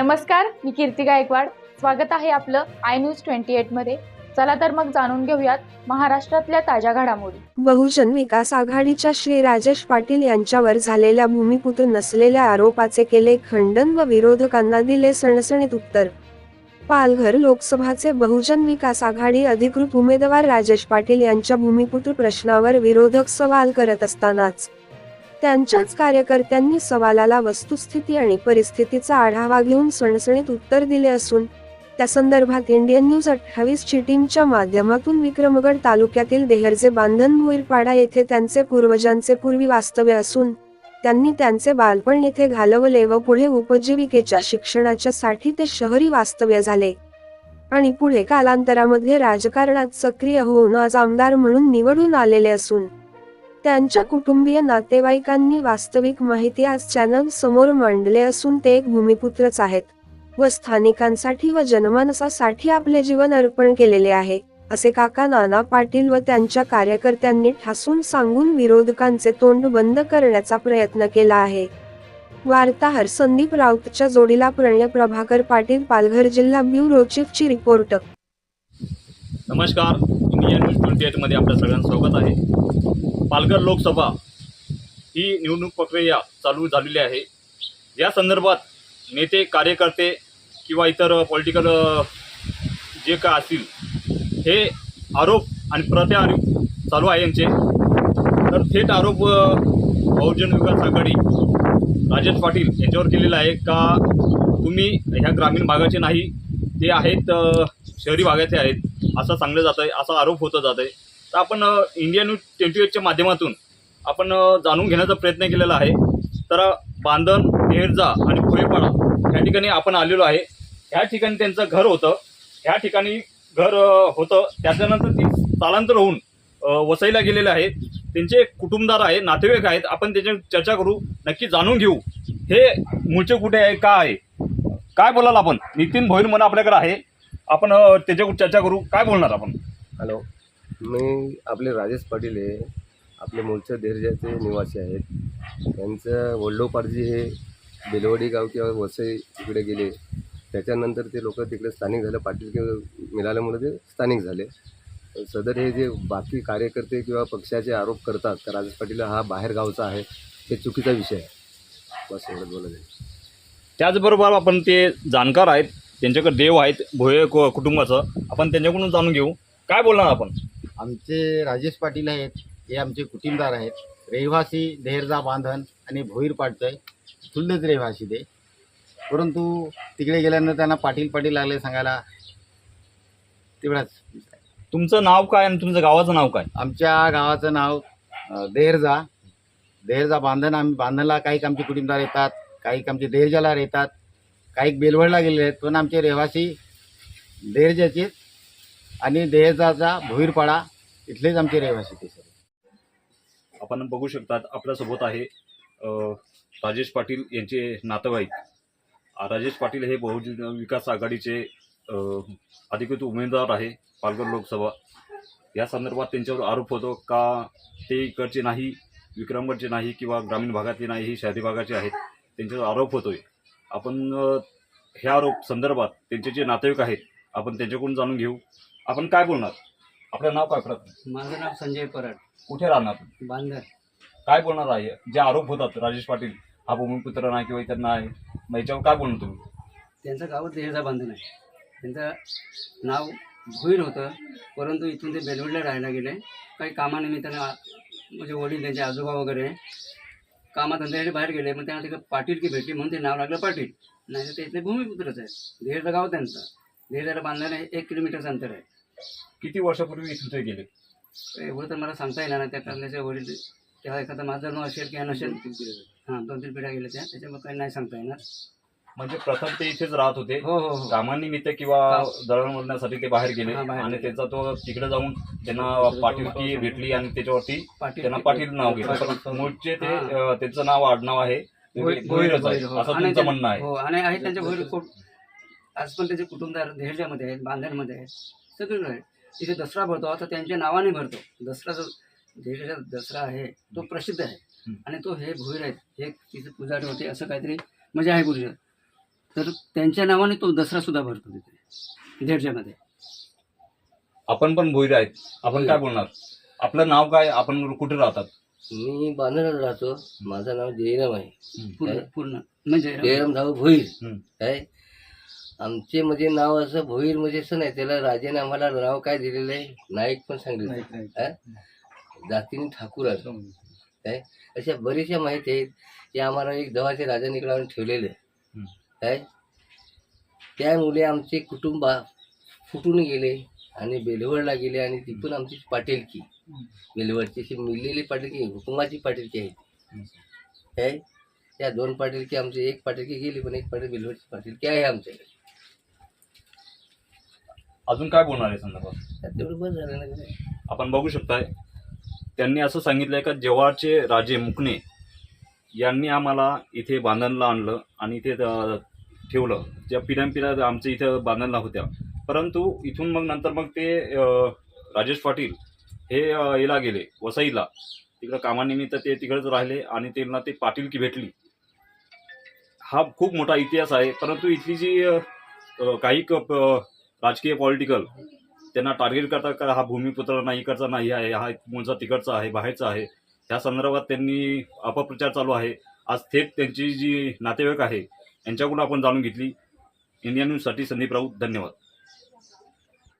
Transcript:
नमस्कार मी कीर्ती गायकवाड. स्वागत आहे आपलं आय न्यूज ट्वेंटी मध्ये. चला तर मग जाणून घेऊयात महाराष्ट्रातल्या ताज्या घडामोडी. बहुजन विकास आघाडीच्या श्री राजेश पाटील यांच्यावर झालेल्या भूमिपुत्र नसलेल्या आरोपाचे केले खंडन व विरोधकांना दिले सणसणीत उत्तर. पालघर लोकसभाचे बहुजन विकास आघाडी अधिकृत उमेदवार राजेश पाटील यांच्या भूमिपुत्र प्रश्नावर विरोधक सवाल करत असतानाच. त्यांच्याच कार्यकर्त्यांनी सवालाला वस्तुस्थिती आणि परिस्थितीचा आढावा घेऊन सणसणीत उत्तर दिले असून त्या संदर्भात इंडियन न्यूज अठ्ठावीस चिटींच्या माध्यमातून विक्रमगड तालुक्यातील देहरचे बांधन भोईरपाडा येथे त्यांचे पूर्वजांचे पूर्वी वास्तव्य असून त्यांनी त्यांचे बालपण येथे घालवले व पुढे उपजीविकेच्या शिक्षणाच्या साठी ते शहरी वास्तव्य झाले. आणि पुढे कालांतरामध्ये राजकारणात सक्रिय होऊन आज आमदार म्हणून निवडून आलेले असून त्यांच्या कुटुंबीय नातेवाईकांनी वास्तविक माहिती आज चॅनल समोर मांडले असून ते एक भूमिपुत्रच आहेत व स्थानिकांसाठी व जनमानसासाठी आपले जीवन अर्पण केलेले आहे असे काका नाना पाटील व त्यांच्या कार्यकर्त्यांनी ठासून सांगून विरोधकांचे तोंड बंद करण्याचा प्रयत्न केला आहे. वार्ताहर संदीप राऊतच्या जोडीला प्रणय प्रभाकर पाटील पालघर जिल्हा ब्युरो चीफची रिपोर्ट. नमस्कार इंडियन न्यूज ट्वेंटी एटमध्ये स्वागत आहे. पालघर लोकसभा ही निवडणूक प्रक्रिया चालू झालेली आहे. या संदर्भात नेते कार्यकर्ते किंवा इतर पॉलिटिकल जे काय असतील हे आरोप आणि प्रत्यारोप चालू आहे यांचे. तर थेट आरोप बहुजन विकास आघाडी राजेश पाटील यांच्यावर केलेला आहे का? तुम्ही ह्या ग्रामीण भागाचे नाही ते आहेत शहरी भागाचे आहेत असं सांगलं जात आहे असा आरोप होता जात आहे तर आपण इंडिया न्यूज ट्वेंटी एटच्या माध्यमातून आपण जाणून घेण्याचा प्रयत्न केलेला आहे. तर बांधण नेरजा आणि कोळीपाडा ह्या ठिकाणी आपण आलेलो आहे. ह्या ठिकाणी त्यांचं घर होतं. ह्या ठिकाणी घर होतं. त्याच्यानंतर ती स्थलांतर होऊन वसईला गेलेले आहेत. त्यांचे कुटुंबदार आहे नातेवाईक आहेत. आपण त्याच्यावर चर्चा करू. नक्की जाणून घेऊ. हे मूळचे कुठे आहे का आहे? काय बोलाल आपण? नितीन भोईर म्हणून आपल्याकडे आहे. आपण त्याच्या चर्चा करू. काय बोलणार आपण? हॅलो. मी आपले राजेश पाटील आहे. आपले मूळचे देरजाचे निवासी आहेत. त्यांचं वडलोपारजी हे बेलवडी गाव किंवा वसई तिकडे गेले. त्याच्यानंतर ते लोक तिकडे स्थानिक झालं. पाटील किंवा मिळाल्यामुळे ते स्थानिक झाले. सदर हे जे बाकी कार्यकर्ते किंवा पक्षाचे आरोप करतात तर राजेश पाटील हा बाहेर गावचा आहे हे चुकीचा विषय आहे. बस एवढं बोलत आहे. त्याचबरोबर आपण ते जाणकार आहेत. त्यांच्याकडे देव आहेत. भोये कु- कुटुंबाचं. आपण त्यांच्याकडून जाणून घेऊ. काय बोलणार आपण? आमचे राजेश पाटील आहेत हे आमचे कुटुंबदार आहेत. रहिवासी देहरजा बांधण आणि भोईरपाडचे तुल्यच रहिवासी ते. परंतु तिकडे गेल्यानंतर त्यांना पाटील पाटील लागले सांगायला तेवढाच तुमचं नाव काय आणि तुमचं गावाचं नाव काय? आमच्या गावाचं नाव देहरजा. देहरजा बांधण आम्ही बांधणला काही आमचे कुटुंबदार येतात काही आमचे देहरजाला येतात काही बेलवडला गेलेले आहेत पण आमचे रहिवासी देहरजाचे आणि देहरजाचा भोईरपाडा इथलेच आमचे रहिवासी ते सर. आपण बघू शकतात आपल्यासोबत आहे अ, राजेश पाटील यांचे नातेवाईक. राजेश पाटील हे बहुजन विकास आघाडीचे अ, अधिकृत उमेदवार आहे पालघर लोकसभा. या संदर्भात त्यांच्यावर आरोप होतो का ते इकडचे नाही विक्रमगडचे नाही किंवा ग्रामीण भागातले नाही ही शहरी भागाचे आहेत त्यांच्यावर आरोप होतोय. आपण अ, हे आरोप संदर्भात त्यांचे जे नातेवाईक आहेत आपण त्यांच्याकडून जाणून घेऊ. आपण काय बोलणार? आपलं नाव काय करत माझं नाव संजय पराड. कुठे राहणार तुम्ही? बांधर काय बोलणार आहे? जे आरोप होतात राजेश पाटील हा भूमिपुत्र नाही किंवा इतर नाही मग याच्यावर काय बोलणार तुम्ही? त्यांचं गाव देहजा बांधण आहे. त्यांचं नाव भुईर होतं परंतु इथून ते बेलवडला राहायला गेले. काही कामानिमित्ताने आ- म्हणजे वडील त्यांचे आजोबा वगैरे कामाधंद्यासाठी बाहेर गेले मग त्यांना तिकडे पाटील की भेटली म्हणून ते नाव लागलं पाटील. नाही तर ते इथले भूमिपुत्रच आहे देहरचं गाव त्यांचं. देहरला बांधल्याने एक किलोमीटरचं अंतर आहे. किती वर्षापूर्वी इथून ते गेले? एवढं तर मला सांगता येणार नाही. त्या कारणाचे वडील तेव्हा एखादा माझं नाव असेल किंवा नसेल हां दोन तीन पिढ्या गेल्या त्या. त्याच्यामुळे काही नाही सांगता येणार. म्हणजे प्रथम ते इथेच राहत होते. हो हो हो. कामानिमित्त किंवा दळणवळणासाठी ते बाहेर गेले. हा, बाहेर आणि गेले. त्यांचा तो तिकडे जाऊन त्यांना पाटीलकी भेटली आणि त्याच्यावरती पाटील त्यांना पाटील नाव घेतलं. पण मूळचे ते हा. अं, त्यांचं नाव आडनाव आहे. ते भोईर- भोईरच आहे, भोईर, हो. असं आणि तुमचं ते- म्हणणं आहे. हो आणि आहेत त्यांच्या भोईर खूप आज पण त्याचे कुटुंबदार देहरच्यामध्ये आहेत बांधणमध्ये आहेत. सगळीकडे. तिथे दसरा भरतो. आता त्यांच्या नावाने भरतो. दसरा जो देहरचा दसरा आहे तो प्रसिद्ध आहे. हं. आणि तो हे भोईर आहेत हे तिथे पुजारी होते असं काहीतरी म्हणजे आहे गुरुजी तर त्यांच्या नावाने तो दसरा सुद्धा भरतो तिथे. देरच्यामध्ये आपण पण भोईर आहेत. आपण काय बोलणार? आपलं नाव काय? आपण कुठे राहतात? मी बांधण्यात राहतो. माझं नाव जयराम आहे. पूर्ण? पूर्ण. म्हणजे जयराम धाऊ भोईर. हम्म. काय? आमचे म्हणजे नाव असं भोईर म्हणजे असं नाही त्याला राजाने आम्हाला नाव काय दिलेलं आहे? नाईक पण सांगितलं. हा? जातीने ठाकूर आहे काय अशा बऱ्याचशा माहिती आहेत की आम्हाला एक दवाचे राजाने इकडे आणून ठेवलेले. काय त्यामुळे आमचे कुटुंब फुटून गेले आणि बेलवडला गेले आणि ती पण आमची पाटीलकी. बेलवडची अशी मिळलेली पाटीलकी हुकुमाची पाटीलकी आहे. काय त्या दोन पाटीलकी आमची एक पाटीलकी गेली पण एक पाटील बेलवडची पाटीलकी आहे आमच्याकडे. अजून काय बोलणार आहे संदर्भात? त्यात तेवढं बस झालं ना काय आपण बघू शकताय त्यांनी असं सांगितलंय का जेव्हाचे राजे मुकणे यांनी आम्हाला इथे बांधणला आणलं आणि इथे अ, ठेवलं. ज्या पिढ्यानपिढ्या आमच्या इथं बांधणला होत्या. परंतु इथून मग नंतर मग ते अ, राजेश पाटील हे अ, याला गेले वसईला. तिकडं कामानिमित्त ते तिकडेच राहिले आणि त्यांना ते पाटीलकी भेटली. हा खूप मोठा इतिहास आहे. परंतु इथली जी अ, अ, काही क- प- राजकीय पॉलिटिकल त्यांना टार्गेट करता का हा भूमिपुत्र नाही इकडचा नाही आहे हा मुलचा तिकडचा आहे बाहेरचा आहे त्या संदर्भात त्यांनी अपप्रचार चालू आहे. आज थेट त्यांची जी नातेवाईक आहे यांच्याकडून आपण जाणून घेतली. इंडियन न्यूजसाठी संदीप राऊत धन्यवाद.